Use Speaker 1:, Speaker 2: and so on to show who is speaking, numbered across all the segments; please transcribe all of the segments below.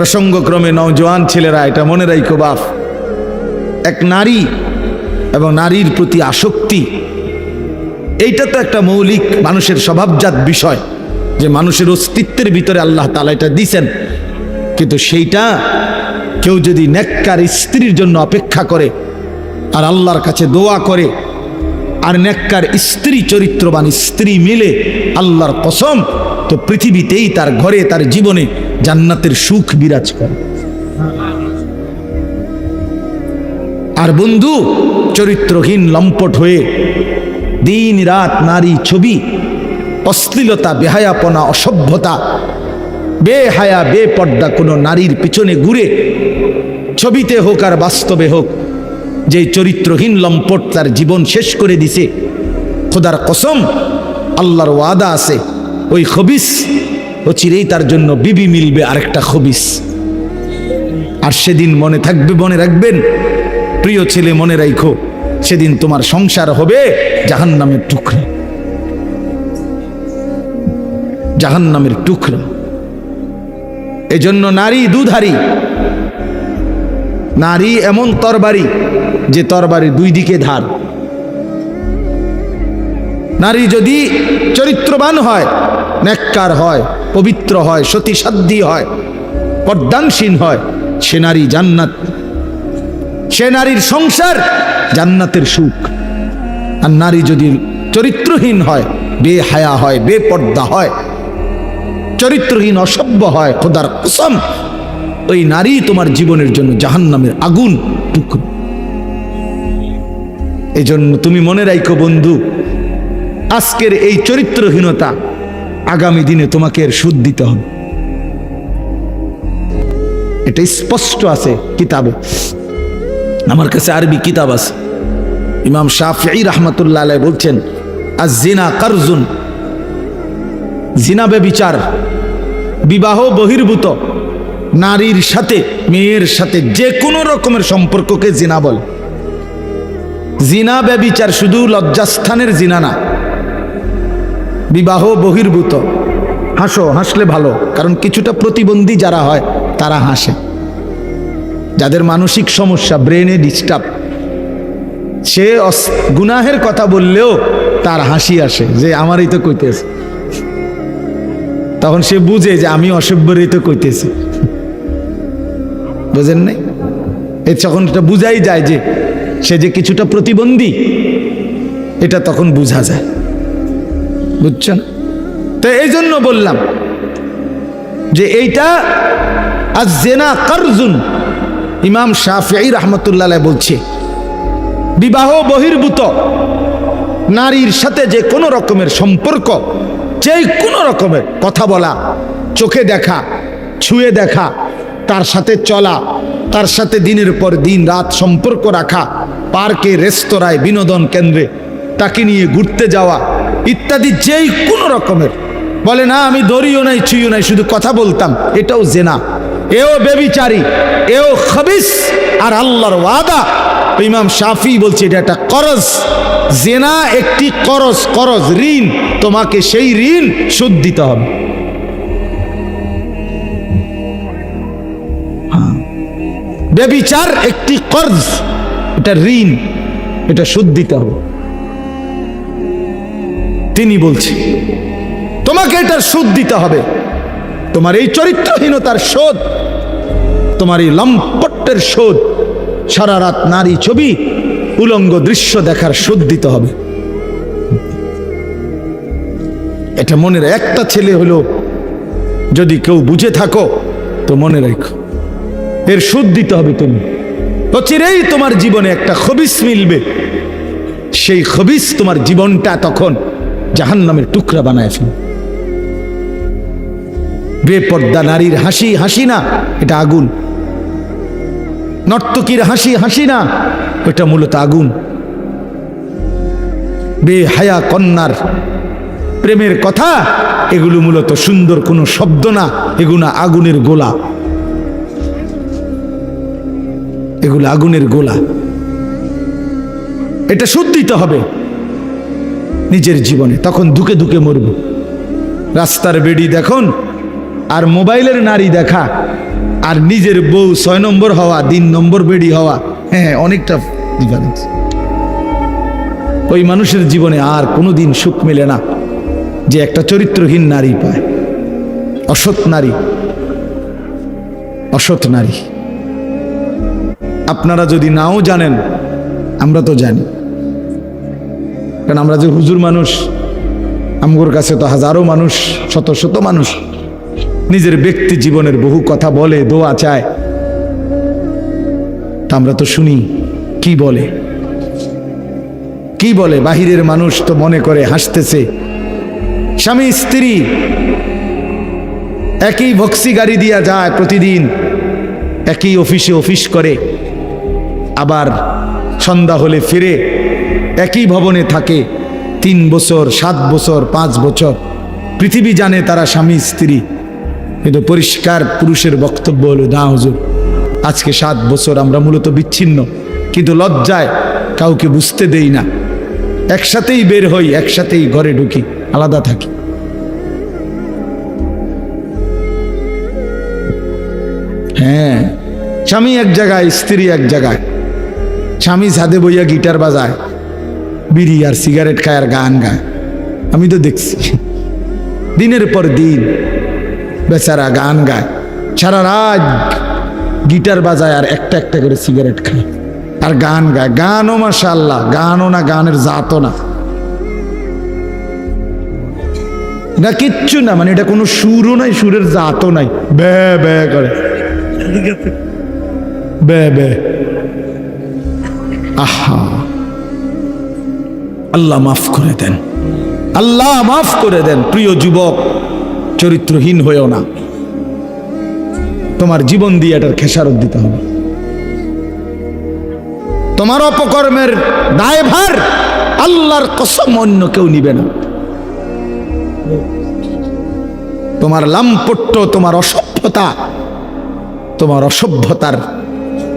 Speaker 1: প্রসঙ্গক্রমে নওজোয়ান ছেলেরা এটা মনে রাখো বাপ। এক নারী এবং নারীর প্রতি আসক্তি, এইটা তো একটা মৌলিক মানুষের স্বভাবজাত বিষয় যে মানুষের অস্তিত্বের ভিতরে আল্লাহ তালা এটা দিছেন। কিন্তু সেইটা কেউ যদি নেককার স্ত্রীর জন্য অপেক্ষা করে আর আল্লাহর কাছে দোয়া করে আর নেককার স্ত্রী চরিত্রবান স্ত্রী মিলে আল্লাহর কসম, তো পৃথিবীতেই তার ঘরে, তার জীবনে জান্নাতের সুখ বিরাজ করে। আর বন্ধু, চরিত্রহীন লম্পট হয়ে দিন রাত নারী ছবি, অশ্লীলতা, বেহায়াপনা, অসভ্যতা, বেহায়া, বেপর্দা কোনো নারীর পিছনে ঘুরে ছবিতে হোক আর বাস্তবে হোক যে চরিত্রহীন লম্পট তার জীবন শেষ করে দিছে, খোদার কসম, আল্লাহর ওয়াদা আছে, ওই খবিস ও চিরেই তার জন্য বিবি মিলবে আরেকটা খবিস। আর সেদিন মনে থাকবে, মনে রাখবেন, প্রিয় ছেলে, মনে রাখো সেদিন তোমার সংসার হবে জাহান নামের টুকরা। জাহান নামের টুকরা। এজন্য নারী দুধারী, নারী এমন তরবারি যে তরবারি দুই দিকে ধার। নারী যদি চরিত্রবান হয় নেককার হয়, পবিত্র হয়, সতীসাধ্যী হয়, পর্দানসীন হয়, সে নারী জান্নাত। সে নারীর সংসার জান্নাতের সুখ। আর নারী যদি চরিত্রহীন হয়, বেহায়া হয় বে বেপর্দা হয়, চরিত্রহীন, অসভ্য হয়, খোদার কুসম, ওই নারী তোমার জীবনের জন্য জাহান্নামের আগুন টুকরো। এই জন্য তুমি মনে রাখো বন্ধু আজকের এই চরিত্রহীনতা আগামী দিনে তোমাকে এর সুদ দিতে হবে। এটা স্পষ্ট আছে কিতাবে। আমার কাছে আরবি কিতাব আছে। ইমাম শাফি রহমতুল্লাহ বলছেন আর জিনা কারজুন, জিনা বিচার বিবাহ বহির্ভূত, নারীর সাথে, মেয়ের সাথে যে কোনো রকমের সম্পর্ককে জিনা বলে। জিনা ব্যবিচার শুধু লজ্জাস্থানের জিনা না বিবাহ বহির্ভূত। হাসো, হাসলে ভালো, কারণ কিছুটা প্রতিবন্ধী যারা হয়, তারা হাসে। যাদের মানসিক সমস্যা, ব্রেনে ডিস্টার্ব সে গুনাহের কথা বললেও তার হাসি আসে, যে আমারই তো কইতেছে। তখন সে বুঝে যে আমি অসভ্যরই তো কইতেছি। বুঝেন নাই? এ তখন এটা বুঝাই যায় যে, সে যে কিছুটা প্রতিবন্ধী, এটা তখন বোঝা যায়। বুঝছেন? তো এই জন্য বললাম যে এইটা আজ জেনা কারজুন, ইমাম শাফি রহমতুল্লাহ বলছে। বিবাহ বহির্ভূত, নারীর সাথে যে কোনো রকমের সম্পর্ক, যে কোনো রকমের কথা বলা, চোখে দেখা, ছুঁয়ে দেখা, তার সাথে চলা, তার সাথে দিনের পর দিন রাত সম্পর্ক রাখা, পার্কে, রেস্তোরাঁয়, বিনোদন কেন্দ্রে, তাকে নিয়ে ঘুরতে যাওয়া ইত্যাদি যেই কোনো রকমের। বলে, না, আমি দড়িও নাই, ছুঁইও নাই, শুধু কথা বলতাম। এটাও জেনা। এও বেবিচারি, এও খবিস, আর আল্লাহর ওয়াদা। ইমাম শাফি বলছে, এটা একটা করজ। জেনা একটি করজ করজ, ঋণ। তোমাকে সেই ঋণ সুদ দিতে হবে। হ্যাঁ। বেবিচার একটি কর্জ, এটা ঋণ, এটা সুদ দিতে হবে। তিনি বলছে, তোমাকে এটার সুদ দিতে হবে। তোমার এই চরিত্রহীনতার শোধ, তোমার এই লম্পটের শোধ, সারা রাত নারী ছবি, উলঙ্গ দৃশ্য দেখার শোধ দিতে হবে। এটা মনের একটা ছেলে হলো, যদি কেউ বুঝে থাকো, তো মনে রেখো। এর সুদ দিতে হবে তুমি। অচিরেই তোমার জীবনে একটা খবিস মিলবে। সেই খবিস তোমার জীবনটা তখন জাহান্নামের টুকরা বানায় ফেলবে বেপর্দা নারীর হাসি হাসি না, এটা আগুন। নর্তকীর হাসি হাসি না, এটা মূলত আগুন। বেহায়া কন্যার প্রেমের কথা, এগুলো মূলত সুন্দর কোনো শব্দ না, এগুলো আগুনের গোলা। এগুলো আগুনের গোলা। এটা শুদ্ধিতে হবে। নিজের জীবনে, তখন ধুকে ধুকে মরব। রাস্তার বেড়ি দেখুন, আর মোবাইলের নারী দেখা, আর নিজের বউ ছয় নম্বর হওয়া, তিন নম্বর বেডি হওয়া হ্যাঁ অনেকটা ডিফারেন্স ওই মানুষের জীবনে আর কোনোদিন সুখ মেলে না, যে একটা চরিত্রহীন নারী পায়। অসৎ নারী অসৎ নারী। আপনারা যদি নাও জানেন, আমরা তো জানি। কারণ আমরা যে হুজুর মানুষ, আমগোর কাছে তো হাজারো মানুষ, শত শত মানুষ। নিজের ব্যক্তি জীবনের বহু কথা বলে, দোয়া চায়। তা আমরা তো শুনি, কি বলে? কি বলে? বাহিরের মানুষ তো মনে করে হাসতেছে। স্বামী, স্ত্রী, একই ভক্সি গাড়ি দিয়া যায় প্রতিদিন, একই অফিসে অফিস করে, আবার সন্ধ্যা হলে ফিরে। একই ভবনে থাকে। তিন বছর, সাত বছর, পাঁচ বছর। পৃথিবী জানে তারা স্বামী, স্ত্রী। কিন্তু পরিষ্কার পুরুষের বক্তব্য হলো, না, হুজুর, আজকে সাত বছর আমরা মূলত বিচ্ছিন্ন। কিন্তু লজ্জায় কাউকে বুঝতে দেই না। একসাথেই বের হই, একসাথেই ঘরে ঢুকি, আলাদা থাকি। হ্যাঁ স্বামী এক জায়গায়, স্ত্রী এক জায়গায়। স্বামী ছাদে বইয়া গিটার বাজায়। বিড়ি আর সিগারেট খায় আর গান গায়। আমি তো দেখছি। দিনের পর দিন বেচারা গান গায়। সারা রাত গিটার বাজায় আর একটা একটা করে সিগারেট খায়। আর গান গায়। গানও মাসা আল্লাহ গানও না, গানের জাতও না। না, কিচ্ছু না মানে এটা কোনো সুরও নাই, সুরের জাতও নাই। বে বে করে। বে বে। আহা। আল্লাহ মাফ করে দেন। আল্লাহ মাফ করে দেন, প্রিয় যুবক, চরিত্রহীন হয়েও না। তোমার জীবন দিয়ে এটার খেসারত দিতে হবে। তোমার অপকর্মের দায়ভার আল্লাহর কসম অন্য কেউ নিবে না। তোমার লাম্পট্য, তোমার অসভ্যতা, তোমার অসভ্যতার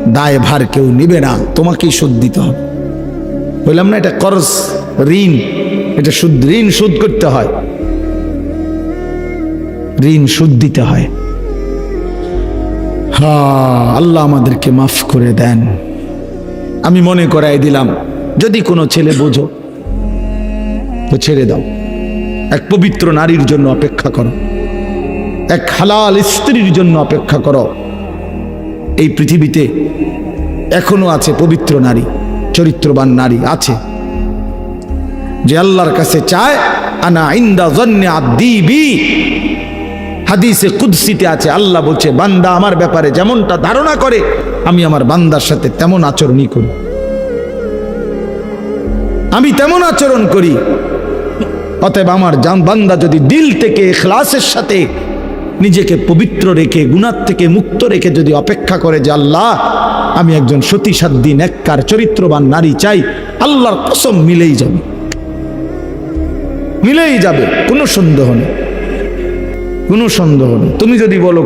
Speaker 1: দায়ভার কেউ নিবে না। তোমাকেই শোধ দিতে হবে। বললাম না, এটা করজ। ঋণ, এটা সুদ, ঋণ শোধ করতে হয়। ঋণ সুদ দিতে হয়। হা, আল্লাহ আমাদেরকে মাফ করে দেন। আমি মনে করাই দিলাম, যদি কোনো ছেলে বোঝো, তো ছেড়ে দাও। এক পবিত্র নারীর জন্য অপেক্ষা করো। এক হালাল স্ত্রীর জন্য অপেক্ষা করো। এই পৃথিবীতে এখনও আছে পবিত্র নারী, চরিত্রবান নারী আছে। যে আল্লাহর কাছে চায়, আনা ইন্দা জন্যে আদিবি। হাদিসে কুদসিতে আছে, আল্লাহ বলছে, বান্দা আমার ব্যাপারে যেমনটা ধারণা করে, আমি আমার বান্দার সাথে তেমন আচরণই করি। আমি তেমন আচরণ করি। অতএব আমার বান্দা যদি দিল থেকে খ্লাসের সাথে নিজেকে পবিত্র রেখে গুণার থেকে মুক্ত রেখে যদি অপেক্ষা করে যে আল্লাহ, আমি একজন সতী সাধ্যী নেককার, চরিত্রবান নারী চাই, আল্লাহর কসম মিলেই যাবে। মিলেই যাবে কোনো সন্দেহ নেই। কোনো সন্দেহ নেই। তুমি যদি বলো